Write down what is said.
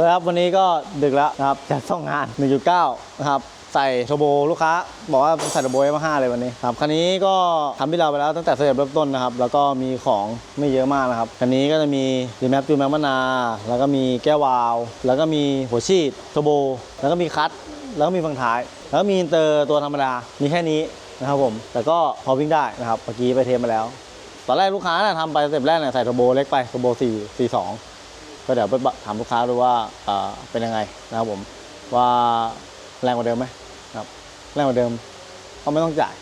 วัสดีครับวันนี้ก็ดึกแล้วนะครับจัดส่งงาน 1.9 นะครับใส่โทโบลูกค้า บอกว่าใส่โทโบ F5 เลยวันนี้ครับคันนี้ก็ทำที่เราไปแล้วตั้งแต่สเต็ปเริ่มต้นนะครับ แล้วก็มีของไม่เยอะมากนะครับคันนี้ก็จะมีดีแมปจูแมปมะนาแล้วก็มีแก้ววาว แล้วก็มีหัวฉีดโทโบแล้วก็มีคัทแล้วก็มีฝั่งท้าย แล้วก็มีอินเตอร์ตัวธรรมดามีแค่นี้นะครับผมแต่ก็พอวิ่งได้นะครับเมื่อกี้ไปเทสมาแล้ว ตอนแรกลูกค้าน่ะทำไปสเต็ปแรกเนี่ยใส่โทโบเล็กไปโทโบ4 4 2 ก็เดี๋ยวไปถามลูกค้าดูว่าเป็นยังไงนะครับผมว่าแรงกว่าเดิมไหมครับแรงกว่าเดิมก็ไม่ต้องจ่าย